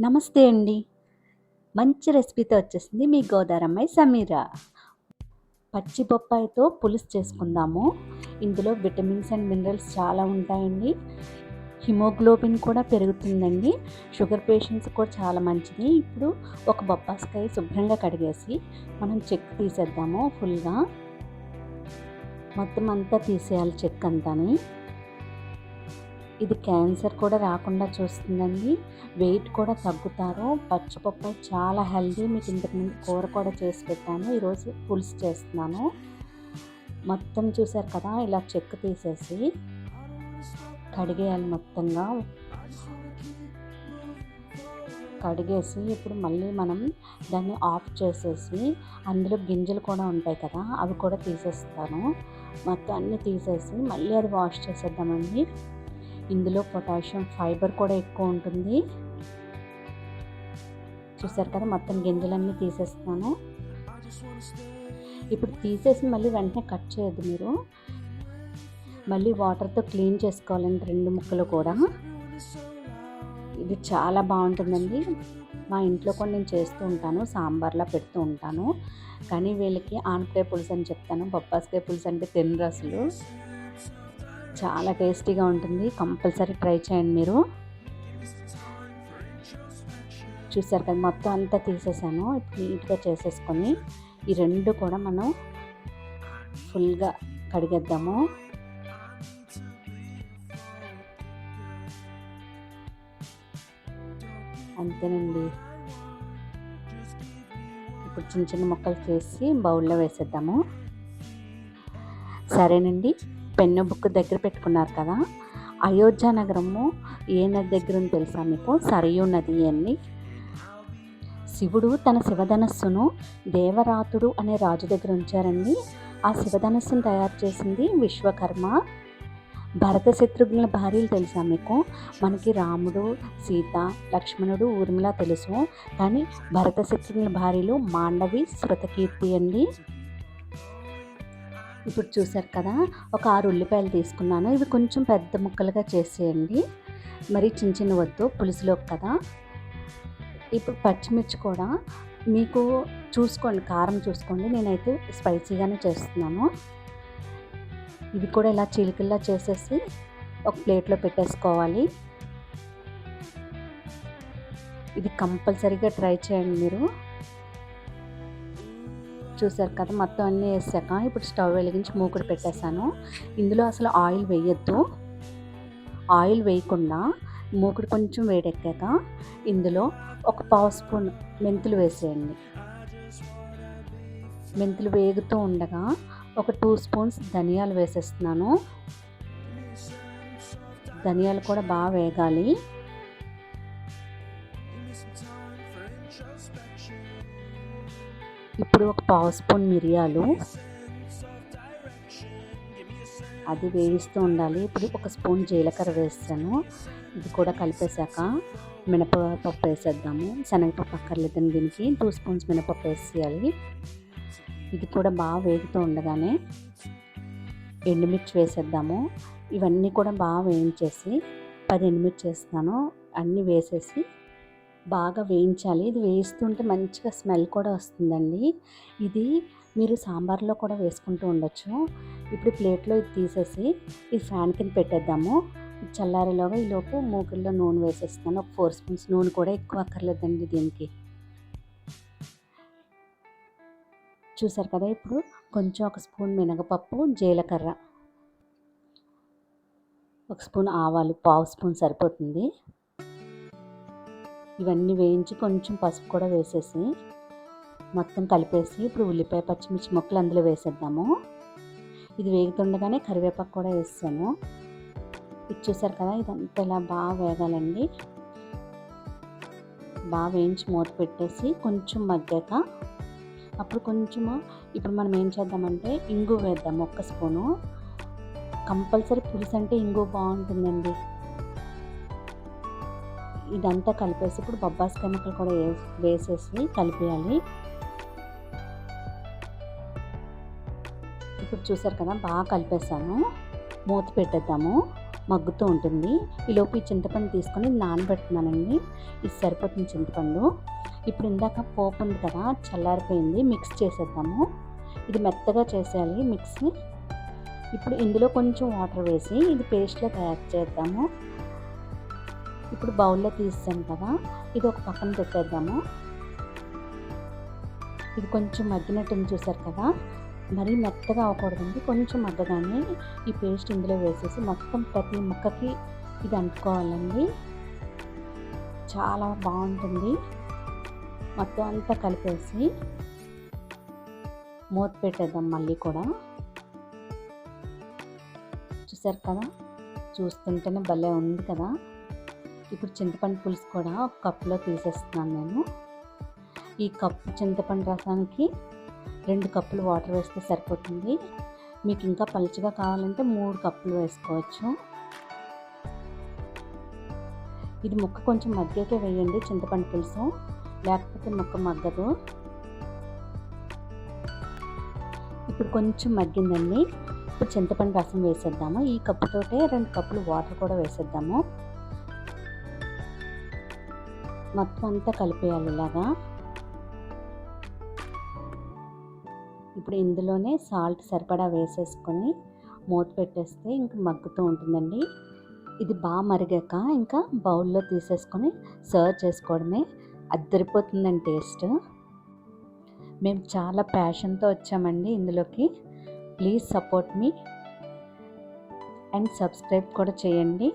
నమస్తే అండి. మంచి రెసిపీతో వచ్చేసింది మీ గోదారమ్మాయి సమీర. పచ్చి బొప్పాయితో పులుసు చేసుకుందాము. ఇందులో విటమిన్స్ అండ్ మినరల్స్ చాలా ఉంటాయండి. హిమోగ్లోబిన్ కూడా పెరుగుతుందండి. షుగర్ పేషెంట్స్ కూడా చాలా మంచిది. ఇప్పుడు ఒక బొప్పాస్కాయ శుభ్రంగా కడిగేసి మనం చెక్ తీసేద్దాము ఫుల్గా. మొత్తం అంతా తీసేయాలి చెక్ అంతాని. ఇది క్యాన్సర్ కూడా రాకుండా చూస్తుందండి. వెయిట్ కూడా తగ్గుతారు. పచ్చిపప్పు చాలా హెల్దీ మీకు ఇంతకుముందు కూర కూడా చేసి పెట్టాను. ఈరోజు పులుసు చేస్తున్నాను. మొత్తం చూసారు కదా ఇలా చెక్ తీసేసి కడిగేయాలి మొత్తంగా. కడిగేసి ఇప్పుడు మళ్ళీ మనం దాన్ని ఆఫ్ చేసేసి అందులో గింజలు కూడా ఉంటాయి కదా అవి కూడా తీసేస్తాను. మొత్తం అన్నీ తీసేసి మళ్ళీ అది వాష్ చేసేద్దామండి. ఇందులో పొటాషియం ఫైబర్ కూడా ఎక్కువ ఉంటుంది. చూసారు కదా మొత్తం గింజలన్నీ తీసేస్తాను ఇప్పుడు తీసేసి మళ్ళీ వెంటనే కట్ చేయొద్దు మీరు. మళ్ళీ వాటర్తో క్లీన్ చేసుకోవాలండి రెండు ముక్కలు కూడా. ఇది చాలా బాగుంటుందండి. మా ఇంట్లో కూడా నేను చేస్తూ ఉంటాను సాంబార్లా పెడుతూ ఉంటాను. కానీ వీళ్ళకి ఆనపకాయ పులుసు అని చెప్తాను బొప్పాసకాయ పులుసు అంటే తినరు అసలు. చాలా టేస్టీగా ఉంటుంది. కంపల్సరీ ట్రై చేయండి మీరు. చూసారు కదా మొత్తం అంతా తీసేసాను. ఇప్పుడు నీట్గా చేసేసుకొని ఈ రెండు కూడా మనం ఫుల్గా కడిగేద్దాము. అంతేనండి. ఇప్పుడు చిన్న చిన్న ముక్కలు చేసి బౌల్లో వేసేద్దాము. సరేనండి. పెన్ను బుక్ దగ్గర పెట్టుకున్నారు కదా. అయోధ్య నగరము ఏ నది దగ్గర ఉంది తెలుసా మీకు? సరయూ నది అని శివుడు తన శివధనస్సును దేవరాతుడు అనే రాజు దగ్గర ఉంచారండి. ఆ శివధనస్సును తయారు చేసింది విశ్వకర్మ. భరత శత్రుఘ్నుల భార్యలు తెలుసా మీకు? మనకి రాముడు సీత లక్ష్మణుడు ఊర్మిళ తెలుసు. కానీ భరత శత్రుఘ్నుల భార్యలు మాండవి శృతకీర్తి అండి. ఇప్పుడు చూసారు కదా ఒక ఆరు ఉల్లిపాయలు తీసుకున్నాను. ఇవి కొంచెం పెద్ద ముక్కలుగా చేసేయండి. మరి చిన్న చిన్న వద్దు పులుసులో కదా. ఇప్పుడు పచ్చిమిర్చి కూడా మీకు చూసుకోండి కారం చూసుకోండి. నేనైతే స్పైసీగానే చేస్తున్నాను. ఇవి కూడా ఇలా చిలికల్లా చేసేసి ఒక ప్లేట్లో పెట్టేసుకోవాలి. ఇది కంపల్సరీగా ట్రై చేయండి మీరు. చూసారు కదా మొత్తం అన్నీ వేసాక ఇప్పుడు స్టవ్ వెలిగించి మూకుడు పెట్టేశాను. ఇందులో అసలు ఆయిల్ వేయొద్దు. ఆయిల్ వేయకుండా మూకుడు కొంచెం వేడెక్కాక ఇందులో ఒక పావు స్పూన్ మెంతులు వేసేయండి. మెంతులు వేగుతూ ఉండగా ఒక టూ స్పూన్స్ ధనియాలు వేసేస్తున్నాను. ధనియాలు కూడా బాగా వేగాలి. ఇప్పుడు ఒక పావు స్పూన్ మిరియాలు. అది వేయిస్తూ ఉండాలి. ఇప్పుడు ఒక స్పూన్ జీలకర్ర వేస్తాను. ఇది కూడా కలిపేశాక మినపప్పు వేసేద్దాము. శనగపప్పు అక్కర్లేదని దీనికి. టూ స్పూన్స్ మినపప్పు వేసేయాలి. ఇది కూడా బాగా వేగుతూ ఉండగానే ఎండుమిర్చి వేసేద్దాము. ఇవన్నీ కూడా బాగా వేయించేసి పది ఎండుమిర్చి వేస్తాను. అన్నీ వేసేసి బాగా వేయించాలి. ఇది వేయిస్తుంటే మంచిగా స్మెల్ కూడా వస్తుందండి. ఇది మీరు సాంబార్లో కూడా వేసుకుంటూ ఉండొచ్చు. ఇప్పుడు ప్లేట్లో ఇది తీసేసి ఈ ఫ్యాన్ కింద పెట్టేద్దాము. చల్లారేలోగా ఈలోపు మూకుల్లో నూనె వేసేస్తాను ఒక ఫోర్ స్పూన్స్ నూనె కూడా ఎక్కువ అక్కర్లేదండి దీనికి. చూసారు కదా ఇప్పుడు కొంచెం ఒక స్పూన్ మినగపప్పు జీలకర్ర. ఒక స్పూన్ ఆవాలు పావు స్పూన్ సరిపోతుంది. ఇవన్నీ వేయించి కొంచెం పసుపు కూడా వేసేసి మొత్తం కలిపేసి ఇప్పుడు ఉల్లిపాయ పచ్చిమిర్చి ముక్కలు అందులో వేసేద్దాము. ఇది వేగుతుండగానే కరివేపాకు కూడా వేసాను ఇది చూసారు కదా ఇదంతా ఇలా బాగా వేగాలండి. బాగా వేయించి మూత పెట్టేసి కొంచెం మగ్గాక అప్పుడు కొంచెము ఇప్పుడు మనం ఏం చేద్దామంటే ఇంగు వేద్దాం ఒక్క స్పూను. కంపల్సరీ పులుసు అంటే ఇంగు బాగుంటుందండి. ఇదంతా కలిపేసి ఇప్పుడు బొబ్బాస్కాయ ముక్కలు కూడా వేసేసి కలిపేయాలి. ఇప్పుడు చూసారు కదా బాగా కలిపేసాను మూత పెట్టేద్దాము. మగ్గుతూ ఉంటుంది. ఈలోపు ఈ చింతపండు తీసుకొని నానబెడుతున్నానండి. ఇది సరిపోతుంది చింతపండు. ఇప్పుడు ఇందాక పోపు ఉంది కదా చల్లారిపోయింది. మిక్స్ చేసేద్దాము. ఇది మెత్తగా చేసేయాలి మిక్స్. ఇప్పుడు ఇందులో కొంచెం వాటర్ వేసి ఇది పేస్ట్లో తయారు చేద్దాము. ఇప్పుడు బౌల్లో తీసాం కదా ఇది ఒక పక్కన పెట్టేద్దాము. ఇది కొంచెం మగ్గినట్టు చూసారు కదా మరీ మెత్తగా అవ్వకూడదండి కొంచెం మగ్గగానే ఈ పేస్ట్ ఇందులో వేసేసి మొత్తం ప్రతి ముక్కకి ఇది అంటుకోవాలండి. చాలా బాగుంటుంది. మొత్తం అంతా కలిపేసి మూత పెట్టేద్దాం మళ్ళీ కూడా. చూసారు కదా చూస్తుంటేనే భలే ఉంది కదా. ఇప్పుడు చింతపండు పులుసు కూడా ఒక కప్పులో తీసేస్తున్నాను నేను. ఈ కప్పు చింతపండు రసానికి రెండు కప్పులు వాటర్ వేస్తే సరిపోతుంది. మీకు ఇంకా పలుచగా కావాలంటే మూడు కప్పులు వేసుకోవచ్చు. ఇది ముక్క కొంచెం మగ్గాకే వేయండి చింతపండు పులుసు. లేకపోతే ముక్క మగ్గదు. ఇప్పుడు కొంచెం మగ్గిందండి. ఇప్పుడు చింతపండు రసం వేసేద్దాము. ఈ కప్పుతోటే రెండు కప్పులు వాటర్ కూడా వేసేద్దాము. మొత్తం అంతా కలిపేయాలి ఇలాగా. ఇప్పుడు ఇందులోనే సాల్ట్ సరిపడా వేసేసుకొని మూత పెట్టేస్తే ఇంకా మగ్గుతూ ఉంటుందండి. ఇది బాగా మరిగాక ఇంకా బౌల్లో తీసేసుకొని సర్వ్ చేసుకోవడమే అద్దరిపోతుందండి టేస్ట్. మేము చాలా ప్యాషన్తో వచ్చామండి ఇందులోకి. Please support me and subscribe కూడా చేయండి.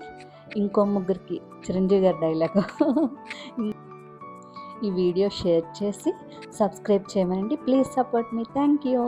ఇంకో ముగ్గురికి చిరంజీవి గారి డైలాగ్. ఈ వీడియో షేర్ చేసి సబ్స్క్రైబ్ చేయమనండి. Please support me. Thank you.